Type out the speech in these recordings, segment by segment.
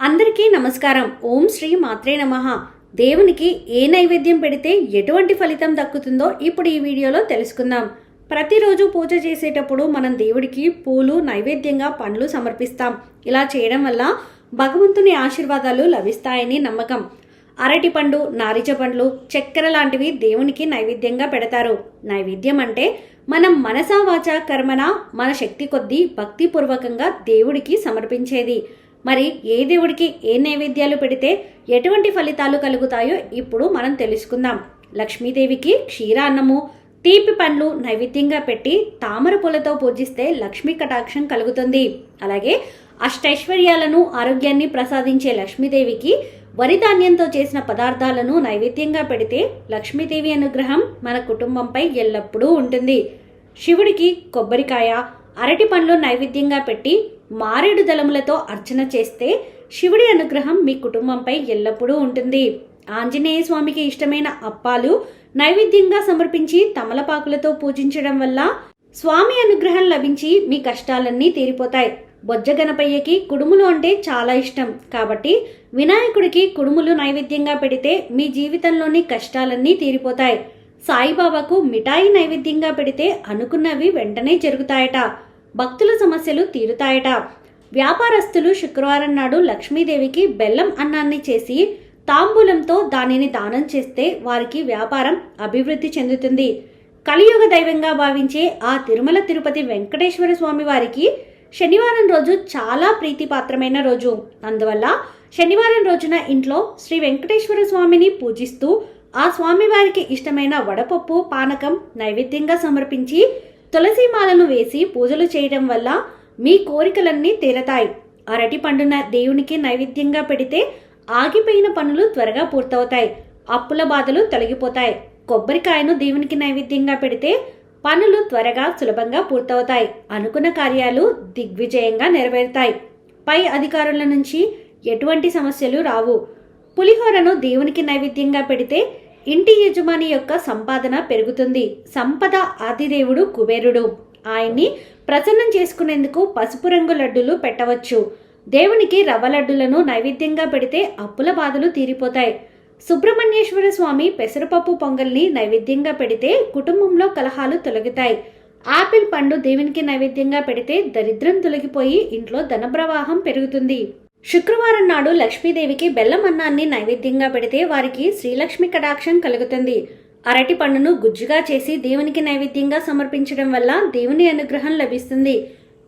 అందరికీ నమస్కారం. ఓం శ్రీ మాత్రే నమ. దేవునికి ఏ నైవేద్యం పెడితే ఎటువంటి ఫలితం దక్కుతుందో ఇప్పుడు ఈ వీడియోలో తెలుసుకుందాం. ప్రతిరోజు పూజ చేసేటప్పుడు మనం దేవుడికి పూలు నైవేద్యంగా పండ్లు సమర్పిస్తాం. ఇలా చేయడం వల్ల భగవంతుని ఆశీర్వాదాలు లభిస్తాయని నమ్మకం. అరటి పండు నారిజ పండ్లు చక్కెర లాంటివి దేవునికి నైవేద్యంగా పెడతారు. నైవేద్యం అంటే మనం మనసా వాచా కర్మన మన శక్తి కొద్దీ భక్తిపూర్వకంగా దేవుడికి సమర్పించేది. మరి ఏ దేవుడికి ఏ నైవేద్యాలు పెడితే ఎటువంటి ఫలితాలు కలుగుతాయో ఇప్పుడు మనం తెలుసుకుందాం. లక్ష్మీదేవికి క్షీరాన్నము తీపి పండ్లు నైవేద్యంగా పెట్టి తామర పూలతో పూజిస్తే లక్ష్మీ కటాక్షం కలుగుతుంది. అలాగే అష్టైశ్వర్యాలను ఆరోగ్యాన్ని ప్రసాదించే లక్ష్మీదేవికి వరి ధాన్యంతో చేసిన పదార్థాలను నైవేద్యంగా పెడితే లక్ష్మీదేవి అనుగ్రహం మన కుటుంబంపై ఎల్లప్పుడూ ఉంటుంది. శివుడికి కొబ్బరికాయ అరటి పండ్లు నైవేద్యంగా పెట్టి మారేడు దళములతో అర్చన చేస్తే శివుడి అనుగ్రహం మీ కుటుంబంపై ఎల్లప్పుడూ ఉంటుంది. ఆంజనేయ స్వామికి ఇష్టమైన అప్పాలు నైవేద్యంగా సమర్పించి తమలపాకులతో పూజించడం వల్ల స్వామి అనుగ్రహం లభించి మీ కష్టాలన్నీ తీరిపోతాయి. బొజ్జ గణపయ్యకి కుడుములు అంటే చాలా ఇష్టం. కాబట్టి వినాయకుడికి కుడుములు నైవేద్యంగా పెడితే మీ జీవితంలోని కష్టాలన్నీ తీరిపోతాయి. సాయిబాబాకు మిఠాయి నైవేద్యంగా పెడితే అనుకున్నవి వెంటనే జరుగుతాయట. భక్తుల సమస్యలు తీరుతాయట. వ్యాపారస్తులు శుక్రవారం నాడు లక్ష్మీదేవికి బెల్లం అన్నాన్ని చేసి తాంబూలంతో దానిని దానం చేస్తే వారికి వ్యాపారం అభివృద్ధి చెందుతుంది. కలియుగ దైవంగా భావించే ఆ తిరుమల తిరుపతి వెంకటేశ్వర స్వామి వారికి శనివారం రోజు చాలా ప్రీతిపాత్రమైన రోజు. అందువల్ల శనివారం రోజున ఇంట్లో శ్రీ వెంకటేశ్వర స్వామిని పూజిస్తూ ఆ స్వామివారికి ఇష్టమైన వడపప్పు పానకం నైవేద్యంగా సమర్పించి తులసి మాలను వేసి పూజలు చేయడం వల్ల మీ కోరికలన్నీ తీరతాయి. అరటి పండున దేవునికి నైవేద్యంగా పెడితే ఆగిపోయిన పనులు త్వరగా పూర్తవుతాయి. అప్పుల బాధలు తొలగిపోతాయి. కొబ్బరికాయను దేవునికి నైవేద్యంగా పెడితే పనులు త్వరగా సులభంగా పూర్తవుతాయి. అనుకున్న కార్యాలు దిగ్విజయంగా నెరవేరుతాయి. పై అధికారుల నుంచి ఎటువంటి సమస్యలు రావు. పులిహోరను దేవునికి నైవేద్యంగా పెడితే ఇంటి యజమాని యొక్క సంపాదన పెరుగుతుంది. సంపద ఆదిదేవుడు కుబేరుడు. ఆయన్ని ప్రసన్నం చేసుకునేందుకు పసుపు రంగు లడ్డులు పెట్టవచ్చు. దేవునికి రవ్వ లడ్డులను నైవేద్యంగా పెడితే అప్పుల బాధలు తీరిపోతాయి. సుబ్రహ్మణ్యేశ్వర స్వామి పెసరపప్పు పొంగల్ని నైవేద్యంగా పెడితే కుటుంబంలో కలహాలు తొలగుతాయి. ఆపిల్ పండు దేవునికి నైవేద్యంగా పెడితే దరిద్రం తొలగిపోయి ఇంట్లో ధనప్రవాహం పెరుగుతుంది. శుక్రవారం నాడు లక్ష్మీదేవికి బెల్లం అన్నాన్ని నైవేద్యంగా పెడితే వారికి శ్రీలక్ష్మి కటాక్షం కలుగుతుంది. అరటి పండును గుజ్జుగా చేసి దేవునికి నైవేద్యంగా సమర్పించడం వల్ల దేవుని అనుగ్రహం లభిస్తుంది.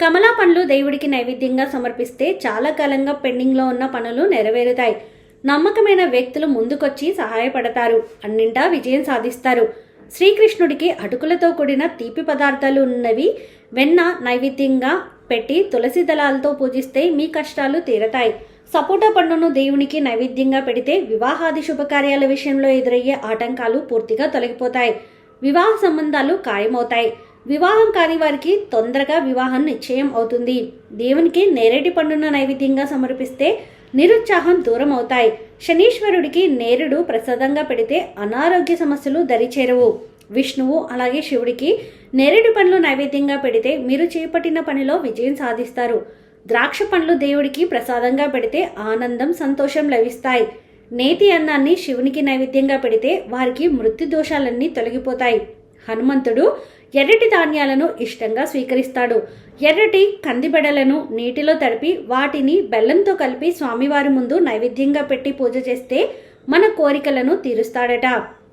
కమలా పండ్లు దేవుడికి నైవేద్యంగా సమర్పిస్తే చాలా కాలంగా పెండింగ్లో ఉన్న పనులు నెరవేరుతాయి. నమ్మకమైన వ్యక్తులు ముందుకొచ్చి సహాయపడతారు. అన్నింటా విజయం సాధిస్తారు. శ్రీకృష్ణుడికి అటుకులతో కూడిన తీపి పదార్థాలు ఉన్నవి వెన్న నైవేద్యంగా పెట్టి తులసి దళాలతో పూజిస్తే మీ కష్టాలు తీరతాయి. సపోటా పండును దేవునికి నైవేద్యంగా పెడితే వివాహాది శుభకార్యాల విషయంలో ఎదురయ్యే ఆటంకాలు పూర్తిగా తొలగిపోతాయి. వివాహ సంబంధాలు ఖాయమవుతాయి. వివాహం కాని వారికి తొందరగా వివాహం నిశ్చయం అవుతుంది. దేవునికి నేరేడి పండున నైవేద్యంగా సమర్పిస్తే నిరుత్సాహం దూరం అవుతాయి శనీశ్వరుడికి నేరుడు ప్రసాదంగా పెడితే అనారోగ్య సమస్యలు దరిచేరవు. విష్ణువు అలాగే శివుడికి నేరేడు పండ్లు నైవేద్యంగా పెడితే మీరు చేపట్టిన పనిలో విజయం సాధిస్తారు. ద్రాక్ష పండ్లు దేవుడికి ప్రసాదంగా పెడితే ఆనందం సంతోషం లభిస్తాయి. నేతి అన్నాన్ని శివునికి నైవేద్యంగా పెడితే వారికి మృత్యు దోషాలన్నీ తొలగిపోతాయి. హనుమంతుడు ఎర్రటి ధాన్యాలను ఇష్టంగా స్వీకరిస్తాడు. ఎర్రటి కందిబెడలను నీటిలో తడిపి వాటిని బెల్లంతో కలిపి స్వామివారి ముందు నైవేద్యంగా పెట్టి పూజ చేస్తే మన కోరికలను తీరుస్తాడట.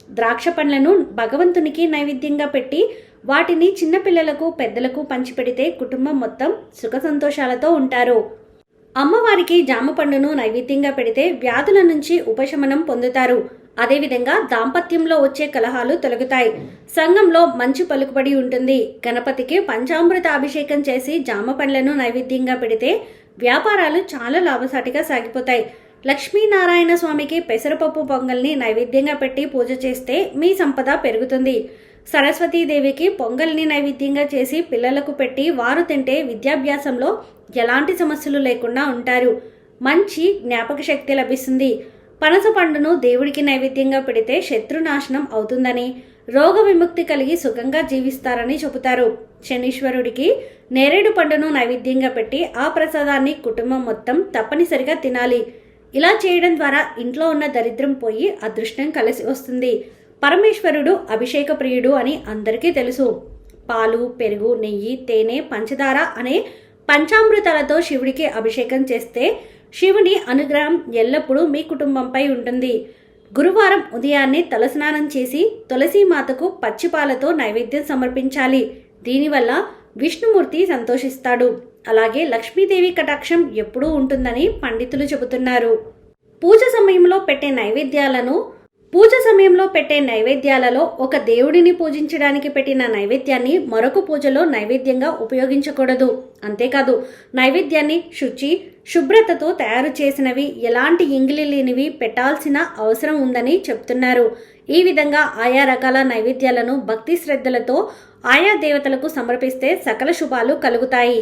ద్రాక్ష పండ్లను భగవంతునికి నైవేద్యంగా పెట్టి వాటిని చిన్నపిల్లలకు పెద్దలకు పంచిపెడితే కుటుంబం మొత్తం సుఖ సంతోషాలతో ఉంటారు. అమ్మవారికి జామ పండును నైవేద్యంగా పెడితే వ్యాధుల నుంచి ఉపశమనం పొందుతారు. అదేవిధంగా దాంపత్యంలో వచ్చే కలహాలు తొలగుతాయి. సంఘంలో మంచి పలుకుబడి ఉంటుంది. గణపతికి పంచామృత అభిషేకం చేసి జామ పండ్లను నైవేద్యంగా పెడితే వ్యాపారాలు చాలా లాభసాటిగా సాగిపోతాయి. లక్ష్మీనారాయణ స్వామికి పెసరపప్పు పొంగల్ని నైవేద్యంగా పెట్టి పూజ చేస్తే మీ సంపద పెరుగుతుంది. సరస్వతీదేవికి పొంగల్ని నైవేద్యంగా చేసి పిల్లలకు పెట్టి వారు తింటే విద్యాభ్యాసంలో ఎలాంటి సమస్యలు లేకుండా ఉంటారు. మంచి జ్ఞాపక శక్తి లభిస్తుంది. పనస పండును దేవుడికి నైవేద్యంగా పెడితే శత్రునాశనం అవుతుందని రోగ విముక్తి కలిగి సుఖంగా జీవిస్తారని చెబుతారు. శనీశ్వరుడికి నేరేడు పండును నైవేద్యంగా పెట్టి ఆ ప్రసాదాన్ని కుటుంబం మొత్తం తప్పనిసరిగా తినాలి. ఇలా చేయడం ద్వారా ఇంట్లో ఉన్న దరిద్రం పోయి అదృష్టం కలిసి వస్తుంది. పరమేశ్వరుడు అభిషేక ప్రియుడు అని అందరికీ తెలుసు. పాలు పెరుగు నెయ్యి తేనె పంచదార అనే పంచామృతాలతో శివుడికి అభిషేకం చేస్తే శివుని అనుగ్రహం ఎల్లప్పుడూ మీ కుటుంబంపై ఉంటుంది. గురువారం ఉదయాన్నే తలస్నానం చేసి తులసి మాతకు పచ్చిపాలతో నైవేద్యం సమర్పించాలి. దీనివల్ల విష్ణుమూర్తి సంతోషిస్తాడు. అలాగే లక్ష్మీదేవి కటాక్షం ఎప్పుడూ ఉంటుందని పండితులు చెబుతున్నారు. పూజ సమయంలో పెట్టే నైవేద్యాలను పూజ సమయంలో పెట్టే నైవేద్యాలలో ఒక దేవుడిని పూజించడానికి పెట్టిన నైవేద్యాన్ని మరొక పూజలో నైవేద్యంగా ఉపయోగించకూడదు. అంతేకాదు నైవేద్యాన్ని శుచి శుభ్రతతో తయారు చేసినవి ఎలాంటి ఇంగిలి లేనివి పెట్టాల్సిన అవసరం ఉందని చెప్తున్నారు. ఈ విధంగా ఆయా రకాల నైవేద్యాలను భక్తి శ్రద్ధలతో ఆయా దేవతలకు సమర్పిస్తే సకల శుభాలు కలుగుతాయి.